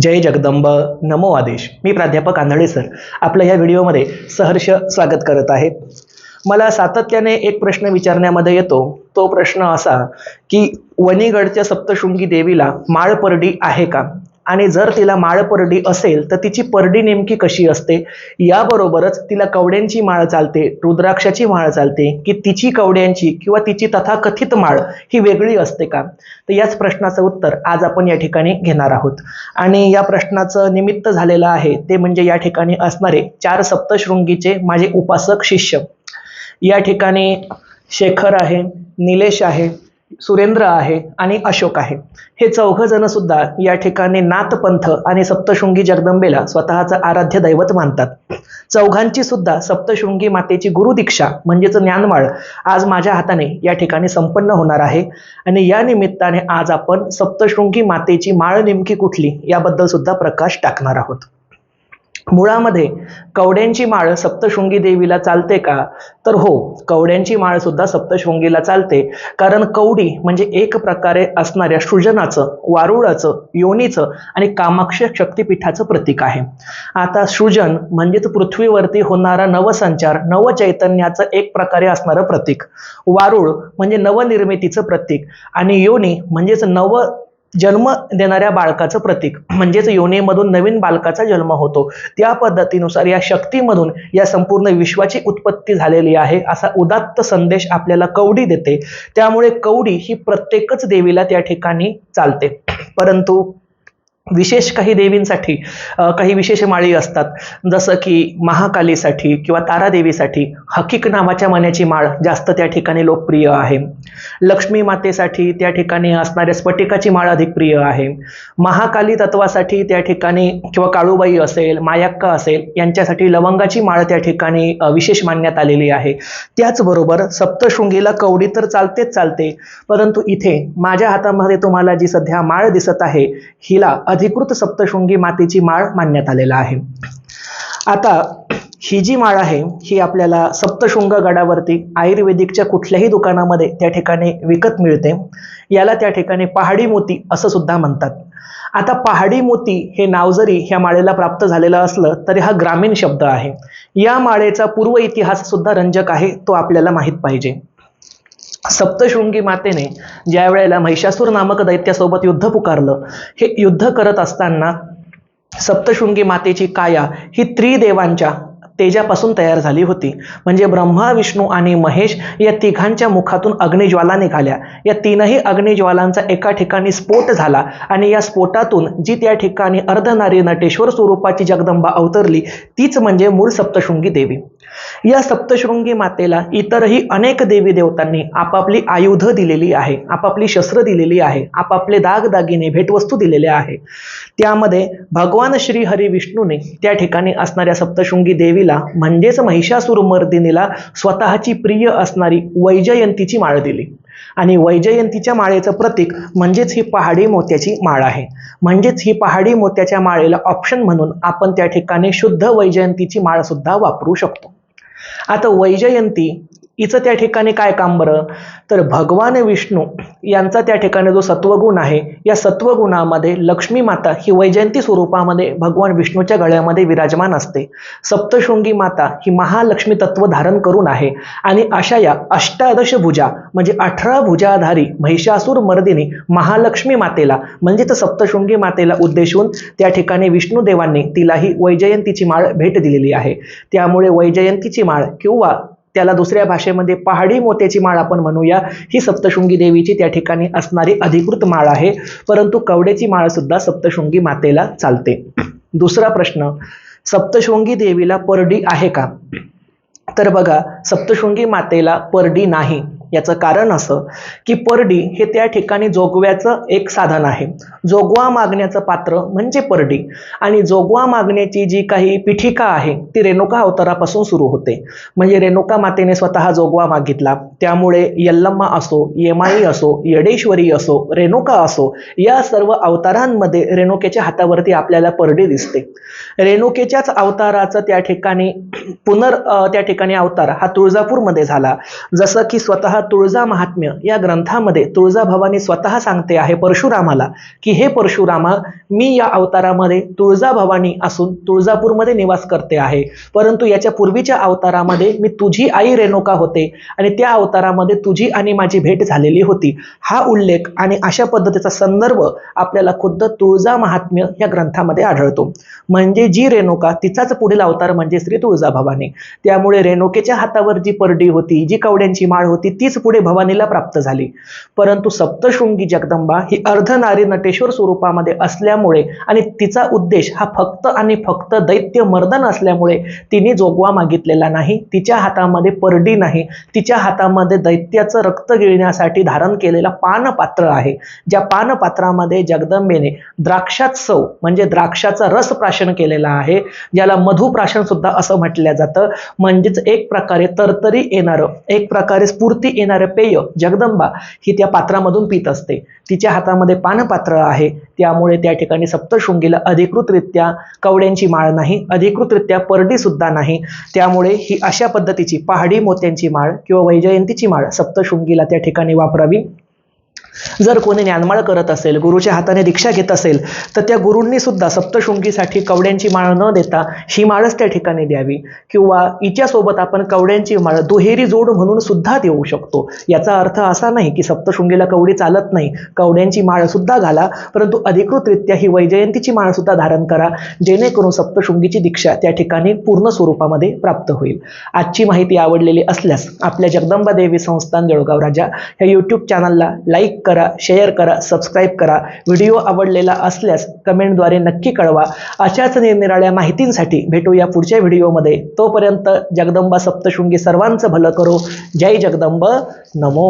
जय जगदंब नमो आदेश. मी प्राध्यापक आंधळे सर. आपलं या व्हिडिओमध्ये सहर्ष स्वागत करत आहे. मला सातत्याने एक प्रश्न विचारण्यामध्ये येतो. तो प्रश्न असा की वणीगडच्या सप्तशृंगी देवीला माळपरडी आहे का? आणि जर तिला माळ परडी असेल तर तिची परडी नेमकी कशी असते? याबरोबरच तिला कवड्यांची माळ चालते रुद्राक्षाची माळ चालते की तिची कवड्यांची किंवा तिची तथाकथित माळ ही वेगळी असते का? तर याच प्रश्नाचं उत्तर आज आपण या ठिकाणी घेणार आहोत. आणि या प्रश्नाचं निमित्त झालेलं आहे ते म्हणजे या ठिकाणी असणारे चार सप्तशृंगीचे माझे उपासक शिष्य. या ठिकाणी शेखर आहे निलेश आहे सुरेंद्र आहे आणि अशोक आहे. हे चौघ जण सुद्धा या ठिकाणी नाथपंथ आणि सप्तशृंगी जगदंबेला स्वतःचं आराध्य दैवत मानतात. चौघांची सुद्धा सप्तशृंगी मातेची गुरुदीक्षा म्हणजेच ज्ञानमाळ आज माझ्या हाताने या ठिकाणी संपन्न होणार आहे. आणि या निमित्ताने आज आपण सप्तशृंगी मातेची माळ नेमकी कुठली याबद्दल सुद्धा प्रकाश टाकणार आहोत. मुळामध्ये कवड्यांची माळ सप्तशृंगी देवीला चालते का? तर हो कवड्यांची माळ सुद्धा सप्तशृंगीला चालते. कारण कवडी म्हणजे एक प्रकारे असणाऱ्या सृजनाचं वारुळाचं योनीचं आणि कामाक्ष शक्तिपीठाचं प्रतीक आहे. आता सृजन म्हणजेच पृथ्वीवरती होणारा नवसंचार नवचैतन्याचं एक प्रकारे असणारं प्रतीक. वारुळ म्हणजे नवनिर्मितीचं प्रतीक आणि योनी म्हणजेच नव जन्म देणाऱ्या बाळकाचं प्रतीक. म्हणजेच योनीमधून नवीन बालकाचा जन्म होतो. त्या पद्धतीनुसार या शक्तीमधून या संपूर्ण विश्वाची उत्पत्ती झालेली आहे असा उदात्त संदेश आपल्याला कवडी देते. त्यामुळे कवडी ही प्रत्येकच देवीला त्या ठिकाणी चालते. परंतु विशेष काही देवींसाठी काही विशेष माळी असतात. जसं की महाकालीसाठी किंवा तारादेवीसाठी हकीक नावाच्या मण्याची माळ जास्त त्या ठिकाणी लोकप्रिय आहे. लक्ष्मी मातेसाठी त्या ठिकाणी असणाऱ्या स्फटिकाची माळ अधिक प्रिय आहे. महाकाली तत्वासाठी त्या ठिकाणी किंवा काळूबाई असेल मायाक्का असेल यांच्यासाठी लवंगाची माळ त्या ठिकाणी विशेष मानण्यात आलेली आहे. त्याचबरोबर सप्तशृंगीला कवडी तर चालतेच चालते परंतु इथे माझ्या हातामध्ये तुम्हाला जी सध्या माळ दिसत आहे हिला अधिकृत सप्तशृंगी मातेची माळ मानण्यात आलेला आहे. आता ही जी माळ आहे ही आपल्याला सप्तशृंग गडावरती आयुर्वेदिकच्या कुठल्याही दुकानामध्ये त्या ठिकाणी विकत मिळते. याला त्या ठिकाणी पहाडी मोती असं सुद्धा म्हणतात. आता पहाडी मोती हे नाव जरी ह्या माळेला प्राप्त झालेलं असलं तरी हा ग्रामीण शब्द आहे. या माळेचा पूर्व इतिहास सुद्धा रंजक आहे तो आपल्याला माहीत पाहिजे. सप्तशृंगी मातेने ज्या वेळेला महिषासूर नामक दैत्यासोबत युद्ध पुकारलं हे युद्ध करत असताना सप्तशृंगी मातेची काया ही त्रिदेवांच्या तेजापासून तयार झाली होती. म्हणजे ब्रह्मा विष्णू आणि महेश या तिघांच्या मुखातून अग्निज्वाला निघाल्या. या तीनही अग्निज्वालांचा एका ठिकाणी स्फोट झाला आणि या स्फोटातून जी त्या ठिकाणी अर्धनारी नटेश्वर स्वरूपाची जगदंबा अवतरली. तीच म्हणजे मूळ सप्तशृंगी देवी. या सप्तशृंगी मातेला इतरही अनेक देवी देवतांनी आपापली आयुध दिलेली आहे आपापली शस्त्र दिलेली आहे आपापले दागदागिने भेटवस्तू दिलेल्या आहे. त्यामध्ये भगवान श्री हरी विष्णूने त्या ठिकाणी असणाऱ्या सप्तशृंगी देवीला म्हणजेच महिषासुरमर्दिनीला स्वतःची प्रिय असणारी वैजयंतीची माळ दिली. आणि वैजयंतीच्या माळेचं प्रतीक म्हणजेच ही पहाडी मोत्याची माळ आहे. म्हणजेच ही पहाडी मोत्याच्या माळेला ऑप्शन म्हणून आपण त्या ठिकाणी शुद्ध वैजयंतीची माळ सुद्धा वापरू शकतो. आता वैजयंती हिचं त्या ठिकाणी काय काम बरं? तर भगवान विष्णू यांचा त्या ठिकाणी जो सत्वगुण आहे या सत्वगुणामध्ये लक्ष्मी माता ही वैजयंती स्वरूपामध्ये भगवान विष्णूच्या गळ्यामध्ये विराजमान असते. सप्तशृंगी माता ही महालक्ष्मी तत्व धारण करून आहे आणि अशा या अष्टादश भुजा म्हणजे अठरा भुजाधारी महिषासूर मर्दिनी महालक्ष्मी मातेला म्हणजेच सप्तशृंगी मातेला उद्देशून त्या ठिकाणी विष्णुदेवांनी तिला ही वैजयंतीची माळ भेट दिलेली आहे. त्यामुळे वैजयंतीची माळ किंवा त्याला दुसऱ्या भाषेमध्ये पहाडी मोत्याची माळ आपण म्हणूया. ही सप्तशृंगी देवीची त्या ठिकाणी असणारी अधिकृत माळ आहे. परंतु कवड्याची माळ सुद्धा सप्तशृंगी मातेला चालते. दुसरा प्रश्न सप्तशृंगी देवीला परडी आहे का? तर बघा सप्तशृंगी मातेला परडी नाही. याचं कारण असं की परडी हे त्या ठिकाणी जोगव्याचं एक साधन आहे. जोगवा मागण्याचं पात्र म्हणजे परडी. आणि जोगवा मागण्याची जी काही पीठिका आहे ती रेणुका अवतारापासून सुरू होते. म्हणजे रेणुका मातेने स्वतः जोगवा मागितला. त्यामुळे यल्लम्मा असो येमाई असो येडेश्वरी असो रेणुका असो या सर्व अवतारांमध्ये रेणुकेच्या हातावरती आपल्याला परडी दिसते. रेणुकेच्याच अवताराचं त्या ठिकाणी पुनर त्या ठिकाणी अवतार हा तुळजापूरमध्ये झाला. जसं की स्वतः स्वतः तुळजा महात्म्य या ग्रंथामध्ये तुळजाभवानी स्वतः सांगते आहे परशुरामाला की हे परशुरामा मी या अवतारामध्ये तुळजाभवानी असून तुळजापूरमध्ये निवास करते आहे. परंतु याच्या पूर्वीच्या अवतारामध्ये मी तुझी आई रेणुका होते आणि त्या अवतारामध्ये तुझी आणि माझी भेट झालेली होती. हा उल्लेख आणि अशा पद्धतीचा संदर्भ आपल्याला खुद्द तुळजा महात्म्य या ग्रंथामध्ये आढळतो. म्हणजे जी रेणुका तिचाच पुढील अवतार म्हणजे श्री तुळजाभवानी. त्यामुळे रेणुकेच्या हातावर जी परडी होती जी कवड्यांची माळ होती ती तीच पुढे भवानीला प्राप्त झाली. परंतु सप्तशृंगी जगदंबा ही अर्धनारी नटेश्वर स्वरूपामध्ये असल्यामुळे आणि तिचा उद्देश हा फक्त आणि फक्त दैत्य मर्दन असल्यामुळे तिने जोगवा मागितलेला नाही. तिच्या हातामध्ये परडी नाही. तिच्या हातामध्ये दैत्याचं रक्त गिळण्यासाठी धारण केलेला पानपात्र आहे. ज्या पानपात्रामध्ये जगदंबेने द्राक्षात्सव म्हणजे द्राक्षाचा रस प्राशन केलेला आहे ज्याला मधुप्राशन सुद्धा असं म्हटलं जातं. म्हणजेच एक प्रकारे तरतरी येणारं एक प्रकारे स्फूर्ती येणारं पेय जगदंबा ही त्या पात्रामधून पित असते. तिच्या हातामध्ये पानपात्र आहे. त्यामुळे त्या ठिकाणी सप्तशृंगीला अधिकृतरित्या कवड्यांची माळ नाही अधिकृतरित्या परडी सुद्धा नाही. त्यामुळे ही अशा पद्धतीची पहाडी मोत्यांची माळ किंवा वैजयंतीची माळ सप्तशृंगीला त्या ठिकाणी वापरावी. जर कोणी ज्ञानमाळ करत असेल गुरुच्या हाताने दीक्षा घेत असेल तर त्या गुरूंनी सुद्धा सप्तशृंगीसाठी कवड्यांची माळ न देता ही माळच त्या ठिकाणी द्यावी. किंवा हिच्यासोबत आपण कवड्यांची माळ दुहेरी जोड म्हणून सुद्धा देऊ शकतो. याचा अर्थ असा नाही की सप्तशृंगीला कवडी चालत नाही कवड्यांची माळ सुद्धा घाला परंतु अधिकृतरित्या ही वैजयंतीची माळ सुद्धा धारण करा जेणेकरून सप्तशृंगीची दीक्षा त्या ठिकाणी पूर्ण स्वरूपामध्ये प्राप्त होईल. आजची माहिती आवडलेली असल्यास आपल्या जगदंबा देवी संस्थान जळगाव राजा ह्या यूट्यूब चॅनलला लाईक करा शेअर करा सबस्क्राईब करा. व्हिडिओ आवडलेला असल्यास कमेंटद्वारे नक्की कळवा. अशाच निरनिराळ्या माहितींसाठी भेटूया पुढच्या व्हिडिओमध्ये तोपर्यंत जगदंबा सप्तशृंगी सर्वांचं भलं करो. जय जगदंब. नमो.